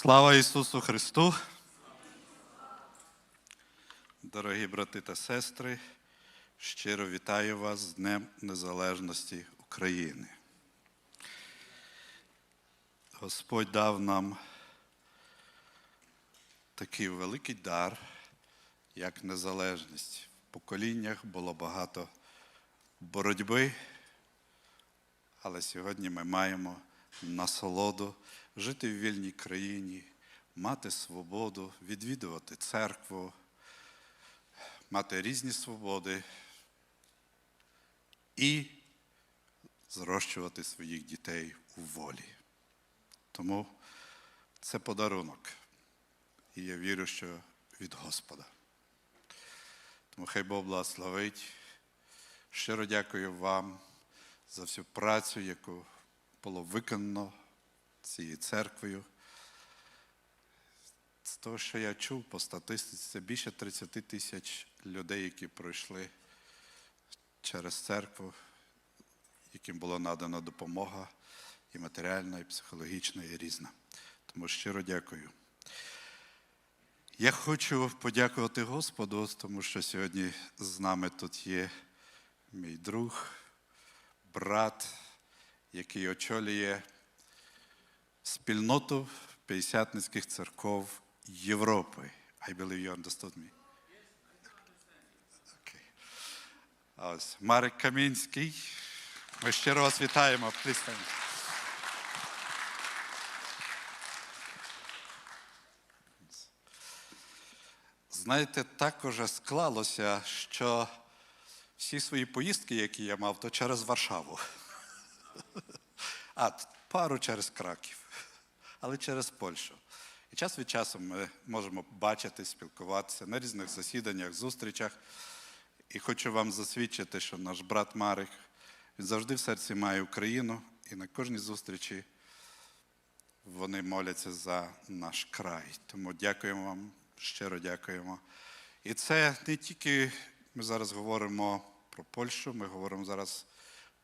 Слава Ісусу Христу! Дорогі брати та сестри, щиро вітаю вас з Днем Незалежності України. Господь дав нам такий великий дар, як незалежність. В поколіннях було багато боротьби, але сьогодні ми маємо насолоду жити в вільній країні, мати свободу, відвідувати церкву, мати різні свободи і зрощувати своїх дітей у волі. Тому це подарунок. І я вірю, що від Господа. Тому хай Бог благословить. Щиро дякую вам за всю працю, яку було виконано цією церквою. З того, що я чув по статистиці, це більше 30 тисяч людей, які пройшли через церкву, яким була надана допомога і матеріальна, і психологічна, і різна. Тому щиро дякую. Я хочу подякувати Господу, тому що сьогодні з нами тут є мій друг, брат, який очолює спільноту п'ятдесятницьких церков Європи. I believe you understood me. Okay. Ось Марик Камінський. Ми щиро вас вітаємо. Please. Знаєте, так уже склалося, що всі свої поїздки, які я мав, то через Варшаву. А пару через Краків, але через Польщу. І час від часу ми можемо бачити, спілкуватися на різних засіданнях, зустрічах. І хочу вам засвідчити, що наш брат Марик він завжди в серці має Україну, і на кожній зустрічі вони моляться за наш край. Тому дякуємо вам, щиро дякуємо. І це не тільки ми зараз говоримо про Польщу, ми говоримо зараз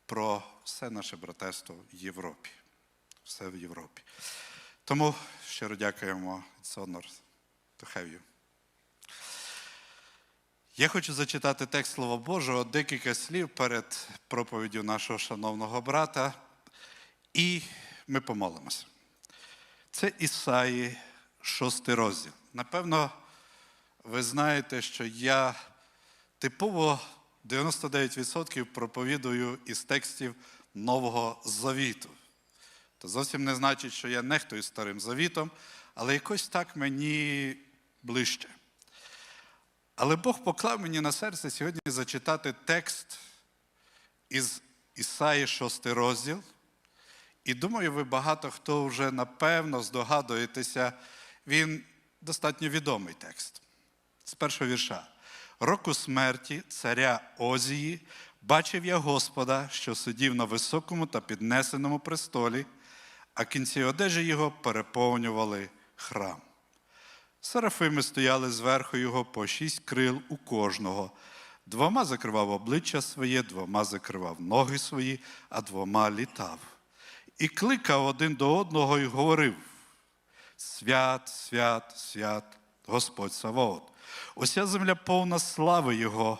про все наше братерство в Європі. Все в Європі. Тому щиро дякуємо It's honor to have you. Я хочу зачитати текст Слова Божого, декілька слів перед проповіддю нашого шановного брата, і ми помолимося. Це Ісаї, шостий розділ. Напевно, ви знаєте, що я типово 99% проповідую із текстів Нового Завіту. Це зовсім не значить, що я нехтую старим завітом, але якось так мені ближче. Але Бог поклав мені на серце сьогодні зачитати текст із Ісаї 6 розділ. І думаю, ви багато хто вже напевно здогадуєтеся, він достатньо відомий текст. З першого вірша. Року смерті царя Озії бачив я Господа, що сидів на високому та піднесеному престолі, а кінці одежі його переповнювали храм. Серафими стояли зверху його по шість крил у кожного. Двома закривав обличчя своє, двома закривав ноги свої, а двома літав. І кликав один до одного і говорив: Свят, свят, свят, Господь Саваот. Уся земля повна слави Його,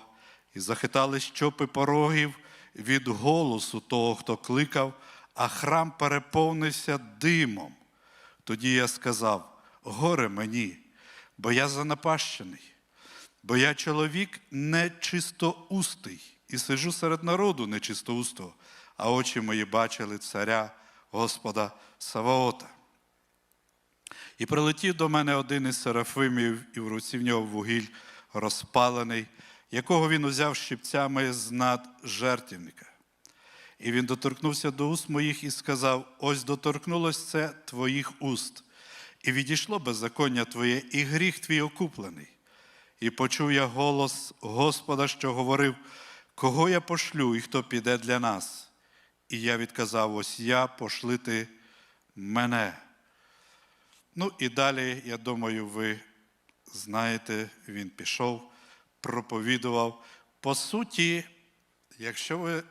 і захитали щопи порогів від голосу того, хто кликав, а храм переповнився димом. Тоді я сказав: горе мені, бо я занапащений, бо я чоловік нечистоустий, і сижу серед народу нечистоустого, а очі мої бачили царя Господа Саваота. І прилетів до мене один із серафимів, і в руці в нього вугіль розпалений, якого він узяв щипцями з над жертівника. І він доторкнувся до уст моїх і сказав: Ось доторкнулось це твоїх уст, і відійшло беззаконня твоє, і гріх твій окуплений. І почув я голос Господа, що говорив, кого я пошлю і хто піде для нас. І я відказав: ось я пошлити мене. Ну і далі, я думаю, ви знаєте, він пішов, проповідував. По суті, якщо ви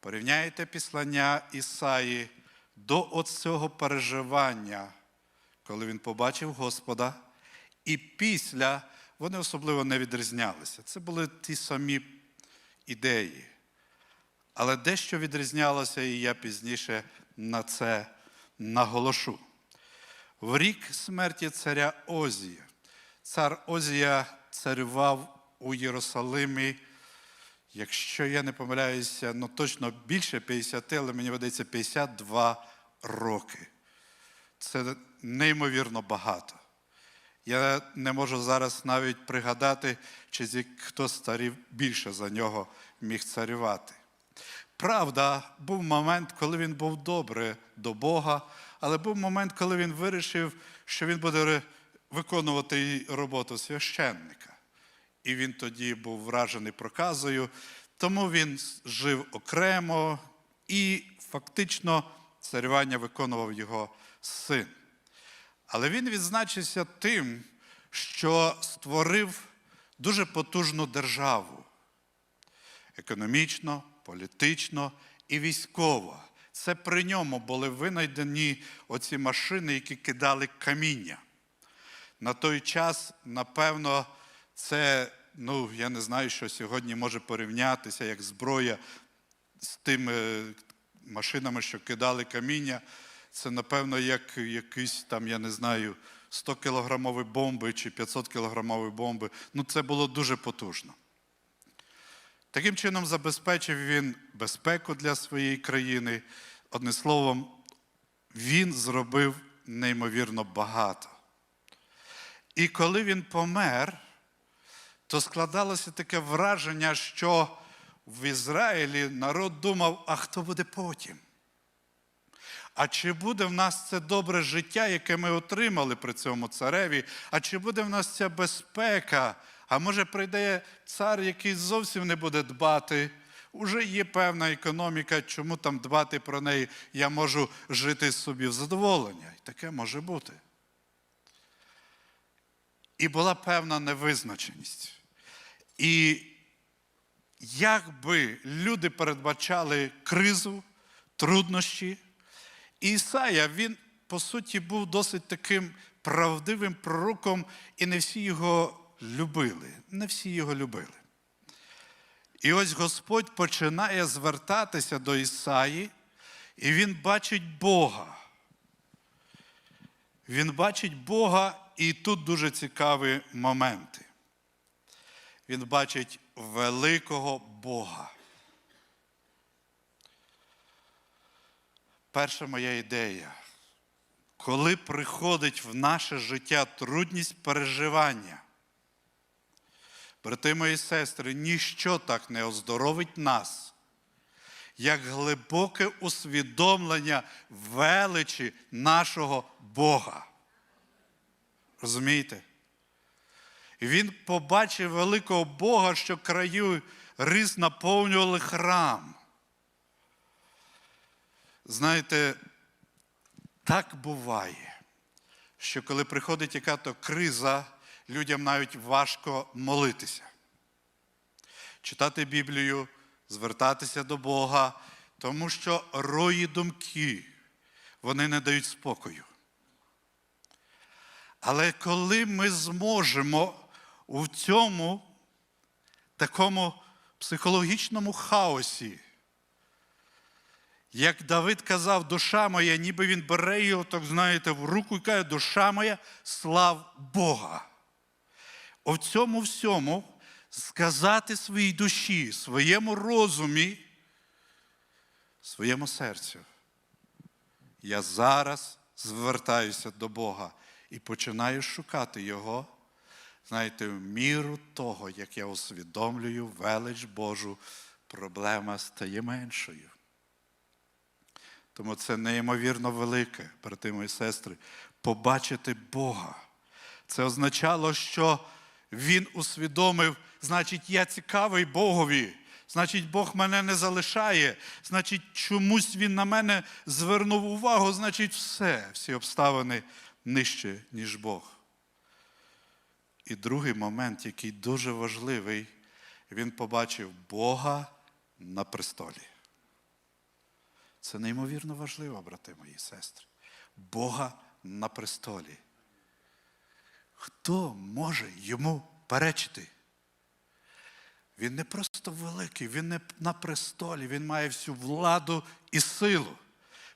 порівняєте післання Ісаї до оцього переживання, коли він побачив Господа, і після вони особливо не відрізнялися. Це були ті самі ідеї. Але дещо відрізнялося, і я пізніше на це наголошу. В рік смерті царя Озія. Цар Озія царював у Єрусалимі, якщо я не помиляюся, ну точно більше 50, але мені видається 52 роки. Це неймовірно багато. Я не можу зараз навіть пригадати, чи хто старів більше за нього міг царювати. Правда, був момент, коли він був добре до Бога, але був момент, коли він вирішив, що він буде виконувати роботу священника. І він тоді був вражений проказою, тому він жив окремо і фактично царювання виконував його син. Але він відзначився тим, що створив дуже потужну державу економічно, політично і військово. Це при ньому були винайдені оці машини, які кидали каміння. На той час, напевно, це, ну, я не знаю, що сьогодні може порівнятися як зброя з тими машинами, що кидали каміння. Це, напевно, як якісь там, я не знаю, 100 кілограмові бомби чи 500 кілограмові бомби. Ну, це було дуже потужно. Таким чином забезпечив він безпеку для своєї країни. Одним словом, він зробив неймовірно багато. І коли він помер, то складалося таке враження, що в Ізраїлі народ думав, а хто буде потім? А чи буде в нас це добре життя, яке ми отримали при цьому цареві? А чи буде в нас ця безпека? А може прийде цар, який зовсім не буде дбати? Уже є певна економіка, чому там дбати про неї? Я можу жити собі в задоволення. І таке може бути. І була певна невизначеність. І якби люди передбачали кризу, труднощі, Ісая, він, по суті, був досить таким правдивим пророком, і не всі його любили. Не всі його любили. І ось Господь починає звертатися до Ісаї, і він бачить Бога. Він бачить Бога, і тут дуже цікаві моменти. Він бачить великого Бога. Перша моя ідея. Коли приходить в наше життя трудність переживання, брати мої сестри, ніщо так не оздоровить нас, як глибоке усвідомлення величі нашого Бога. Розумієте? Він побачив великого Бога, що краю різ наповнювали храм. Знаєте, так буває, що коли приходить яка-то криза, людям навіть важко молитися, читати Біблію, звертатися до Бога, тому що рої думки, вони не дають спокою. Але коли ми зможемо у цьому такому психологічному хаосі, як Давид казав, душа моя, ніби він бере його, так знаєте, в руку і каже, душа моя, слав Бога. У цьому всьому сказати своїй душі, своєму розумі, своєму серцю. Я зараз звертаюся до Бога і починаю шукати Його, знаєте, в міру того, як я усвідомлюю велич Божу, проблема стає меншою. Тому це неймовірно велике, брати мої сестри, побачити Бога. Це означало, що він усвідомив, значить, я цікавий Богові, значить, Бог мене не залишає, значить, чомусь він на мене звернув увагу, значить, все, всі обставини нижче, ніж Бог. І другий момент, який дуже важливий, він побачив Бога на престолі. Це неймовірно важливо, брати мої сестри. Бога на престолі. Хто може йому перечити? Він не просто великий, він не на престолі, він має всю владу і силу.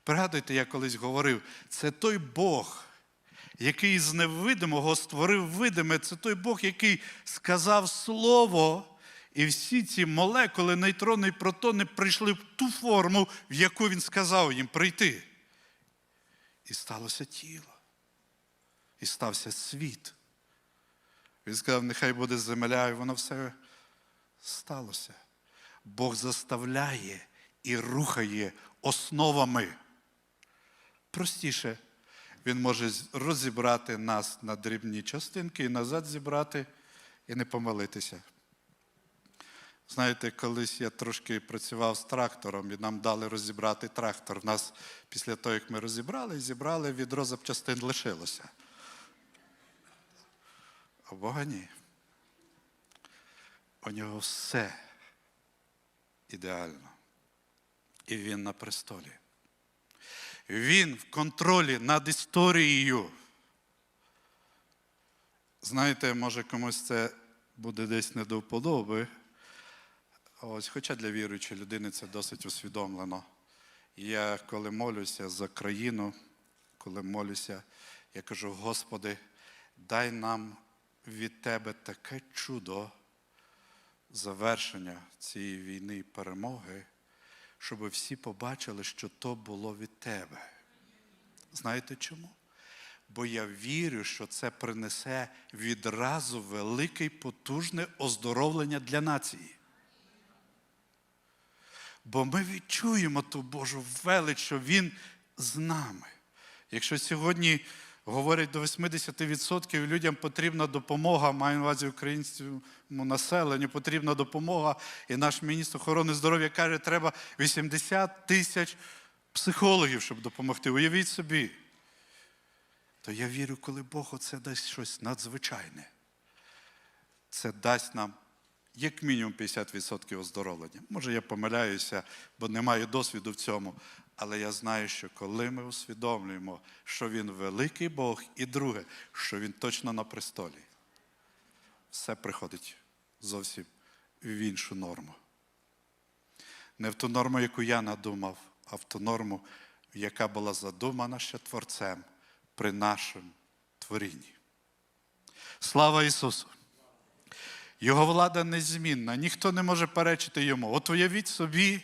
Пригадуйте, я колись говорив, це той Бог, який з невидимого створив видиме, це той Бог, який сказав слово, і всі ці молекули, нейтрони і протони прийшли в ту форму, в яку він сказав їм прийти. І сталося тіло. І стався світ. Він сказав, нехай буде земля, і воно все сталося. Бог заставляє і рухає основами. Простіше, Він може розібрати нас на дрібні частинки і назад зібрати і не помилитися. Знаєте, колись я трошки працював з трактором, і нам дали розібрати трактор. У нас після того, як ми розібрали, зібрали, відро запчастин лишилося. А Бога ні. У нього все ідеально. І він на престолі. Він в контролі над історією. Знаєте, може комусь це буде десь не до вподоби. Ось, хоча для віруючої людини це досить усвідомлено. Я коли молюся за країну, коли молюся, я кажу, Господи, дай нам від Тебе таке чудо завершення цієї війни і перемоги, щоб всі побачили, що то було від Тебе. Знаєте чому? Бо я вірю, що це принесе відразу велике потужне оздоровлення для нації. Бо ми відчуємо ту Божу велич, що Він з нами. Якщо сьогодні говорять до 80% людям потрібна допомога, маю на увазі українському населенню, потрібна допомога, і наш міністр охорони здоров'я каже, треба 80 тисяч психологів, щоб допомогти. Уявіть собі. То я вірю, коли Бог оце дасть щось надзвичайне. Це дасть нам як мінімум 50% оздоровлення. Може, я помиляюся, бо не маю досвіду в цьому. Але я знаю, що коли ми усвідомлюємо, що Він великий Бог, і друге, що Він точно на престолі, все приходить зовсім в іншу норму. Не в ту норму, яку я надумав, а в ту норму, яка була задумана ще Творцем при нашому творінні. Слава Ісусу! Його влада незмінна, ніхто не може перечити йому. От уявіть собі,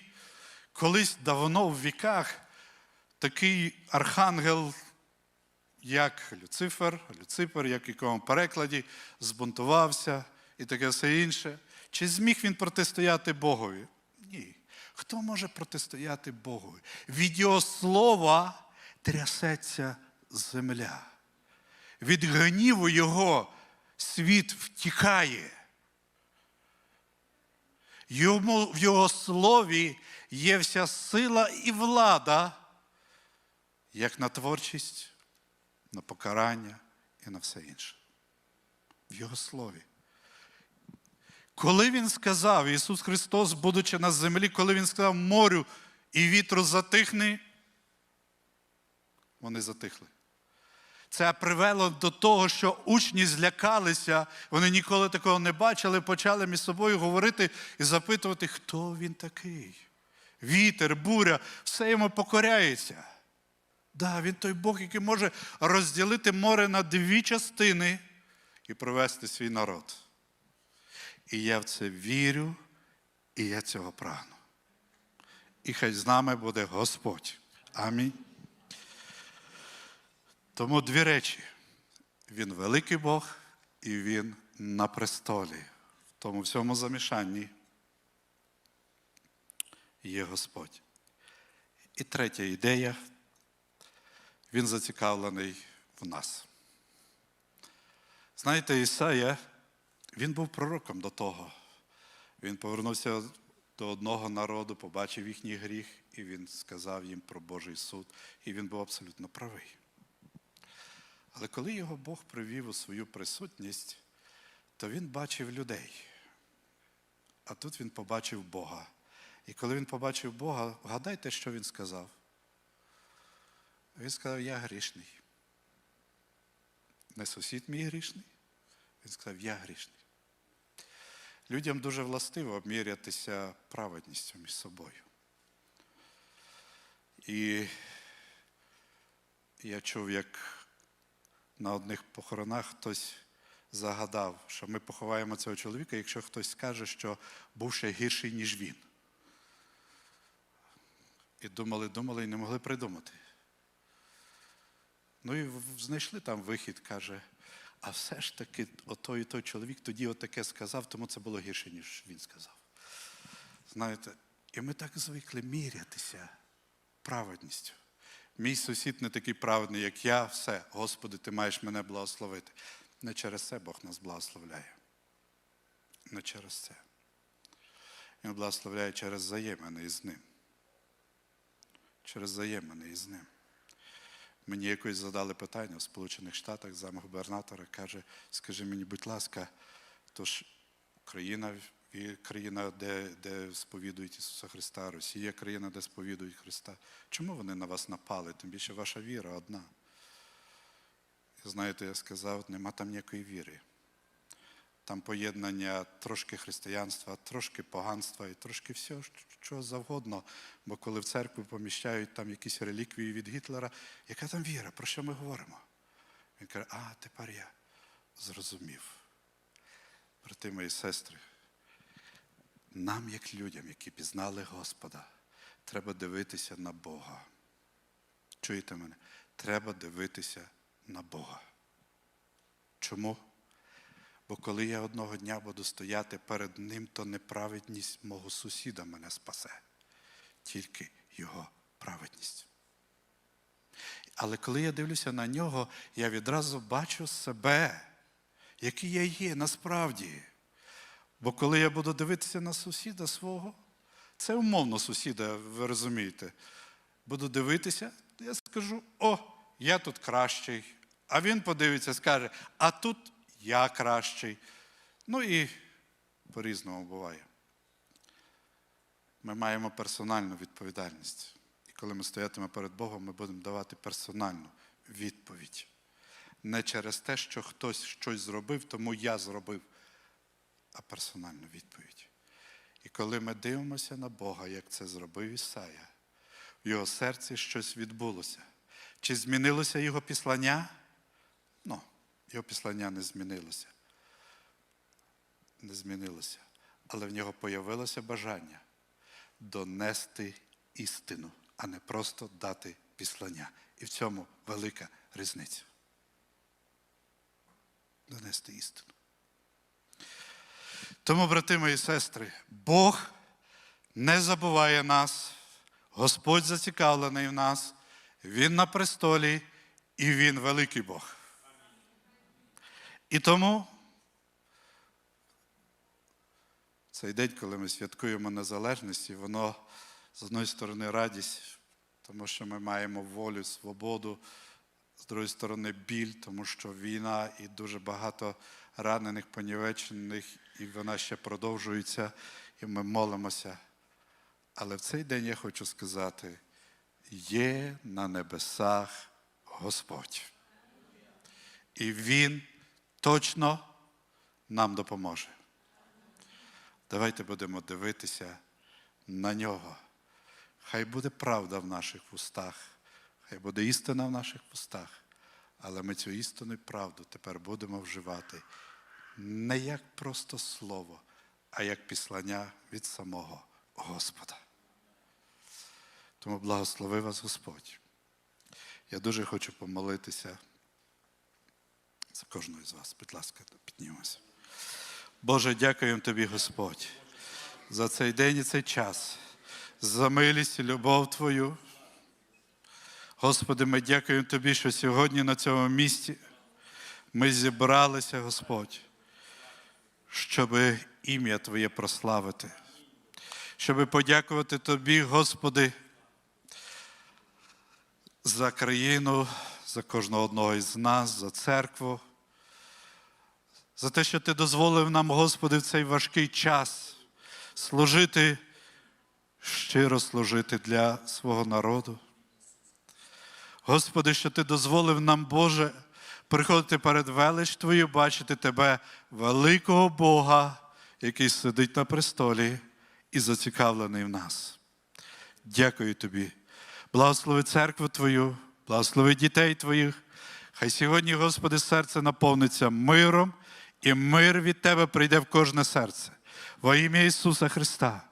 колись давно в віках такий архангел, як Люцифер, Люцифер, як в якому перекладі, збунтувався і таке все інше. Чи зміг він протистояти Богові? Ні. Хто може протистояти Богові? Від його слова трясеться земля. Від гніву його світ втікає. Йому, в його слові є вся сила і влада, як на творчість, на покарання і на все інше. В його слові. Коли він сказав, Ісус Христос, будучи на землі, коли Він сказав морю і вітру затихни, вони затихли. Це привело до того, що учні злякалися, вони ніколи такого не бачили, почали між собою говорити і запитувати, хто він такий. Вітер, буря, все йому покоряється. Да, він той Бог, який може розділити море на дві частини і провести свій народ. І я в це вірю, і я цього прагну. І хай з нами буде Господь. Амінь. Тому дві речі. Він великий Бог і Він на престолі. В тому всьому замішанні є Господь. І третя ідея. Він зацікавлений в нас. Знаєте, Ісая, він був пророком до того. Він повернувся до одного народу, побачив їхній гріх, і він сказав їм про Божий суд. І він був абсолютно правий. Але коли його Бог привів у свою присутність, то він бачив людей. А тут він побачив Бога. І коли він побачив Бога, вгадайте, що він сказав. Він сказав, я грішний. Не сусід мій грішний. Він сказав, я грішний. Людям дуже властиво обмірятися праведністю між собою. І я чув, як на одних похоронах хтось загадав, що ми поховаємо цього чоловіка, якщо хтось скаже, що був ще гірший, ніж він. І думали, думали і не могли придумати. Ну і знайшли там вихід, каже, а все ж таки отой і той чоловік тоді отаке сказав, тому це було гірше, ніж він сказав. Знаєте, і ми так звикли мірятися праведністю. Мій сусід не такий праведний, як я, все, Господи, ти маєш мене благословити. Не через це Бог нас благословляє. Не через це. Він благословляє через взаємини із ним. Через взаємини із ним. Мені якось задали питання в Сполучених Штатах, замгубернатора каже, скажи мені, будь ласка, то ж Україна і країна, де, де сповідують Ісуса Христа, Росія країна, де сповідують Христа. Чому вони на вас напали? Тим більше ваша віра одна. Знаєте, я сказав, нема там ніякої віри. Там поєднання трошки християнства, трошки поганства і трошки всього, чого завгодно. Бо коли в церкву поміщають там якісь реліквії від Гітлера, яка там віра? Про що ми говоримо? Він каже, а тепер я зрозумів. Брати мої сестри, нам, як людям, які пізнали Господа, треба дивитися на Бога. Чуєте мене? Треба дивитися на Бога. Чому? Бо коли я одного дня буду стояти перед Ним, то неправедність мого сусіда мене спасе, тільки Його праведність. Але коли я дивлюся на нього, я відразу бачу себе, який я є насправді. Бо коли я буду дивитися на сусіда свого, це умовно сусіда, ви розумієте. Буду дивитися, я скажу: о, я тут кращий. А він подивиться, скаже, а тут я кращий. Ну і по-різному буває. Ми маємо персональну відповідальність. І коли ми стоятимемо перед Богом, ми будемо давати персональну відповідь. Не через те, що хтось щось зробив, тому я зробив, а персональну відповідь. І коли ми дивимося на Бога, як це зробив Ісая, в його серці щось відбулося. Чи змінилося його післання? Ну, його післання не змінилося. Не змінилося. Але в нього появилося бажання донести істину, а не просто дати післання. І в цьому велика різниця. Донести істину. Тому, брати мої сестри, Бог не забуває нас, Господь зацікавлений в нас, Він на престолі і Він великий Бог. І тому цей день, коли ми святкуємо незалежність, і воно з одної сторони радість, тому що ми маємо волю, свободу, з другої сторони біль, тому що війна і дуже багато ранених, понівечених, і вона ще продовжується, і ми молимося. Але в цей день я хочу сказати: є на небесах Господь. І Він точно нам допоможе. Давайте будемо дивитися на нього. Хай буде правда в наших вустах, хай буде істина в наших вустах, але ми цю істину і правду тепер будемо вживати не як просто слово, а як післання від самого Господа. Тому благослови вас Господь. Я дуже хочу помолитися за кожного з вас. Будь ласка, піднімемося. Боже, дякуємо Тобі, Господь, за цей день і цей час, за милість і любов Твою. Господи, ми дякуємо Тобі, що сьогодні на цьому місці ми зібралися, Господь, щоб ім'я Твоє прославити, щоб подякувати Тобі, Господи, за країну, за кожного одного із нас, за церкву, за те, що Ти дозволив нам, Господи, в цей важкий час служити, щиро служити для свого народу. Господи, що Ти дозволив нам, Боже, приходити перед велич Твою, бачити Тебе, великого Бога, який сидить на престолі і зацікавлений в нас. Дякую тобі. Благослови церкву Твою, благослови дітей Твоїх. Хай сьогодні, Господи, серце наповниться миром, і мир від Тебе прийде в кожне серце. Во ім'я Ісуса Христа.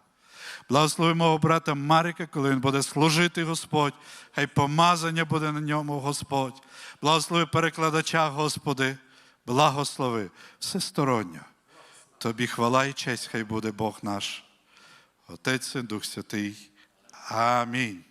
Благослови мого брата Марика, коли він буде служити, Господь, хай помазання буде на ньому, Господь. Благослови перекладача, Господи, благослови всесторонньо. Тобі хвала і честь, хай буде Бог наш. Отець і Дух Святий. Амінь.